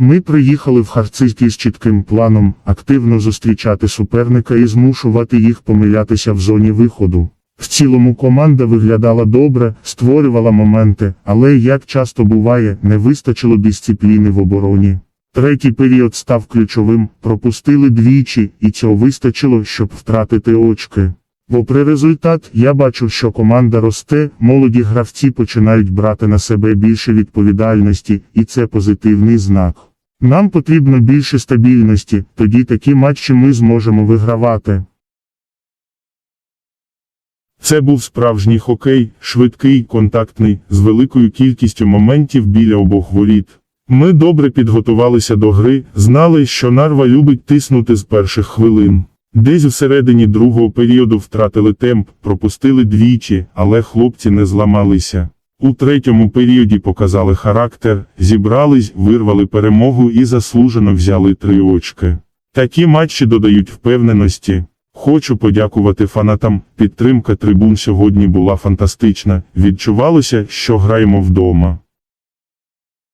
Ми приїхали в Харцизький з чітким планом активно зустрічати суперника і змушувати їх помилятися в зоні виходу. В цілому команда виглядала добре, створювала моменти, але, як часто буває, не вистачило дисципліни в обороні. Третій період став ключовим, пропустили двічі, і цього вистачило, щоб втратити очки. Попри результат, я бачу, що команда росте, молоді гравці починають брати на себе більше відповідальності, і це позитивний знак. Нам потрібно більше стабільності, тоді такі матчі ми зможемо вигравати. Це був справжній хокей, швидкий, контактний, з великою кількістю моментів біля обох воріт. Ми добре підготувалися до гри, знали, що Нарва любить тиснути з перших хвилин. Десь всередині другого періоду втратили темп, пропустили двічі, але хлопці не зламалися. У третьому періоді показали характер, зібрались, вирвали перемогу і заслужено взяли три очки. Такі матчі додають впевненості. Хочу подякувати фанатам, підтримка трибун сьогодні була фантастична, відчувалося, що граємо вдома.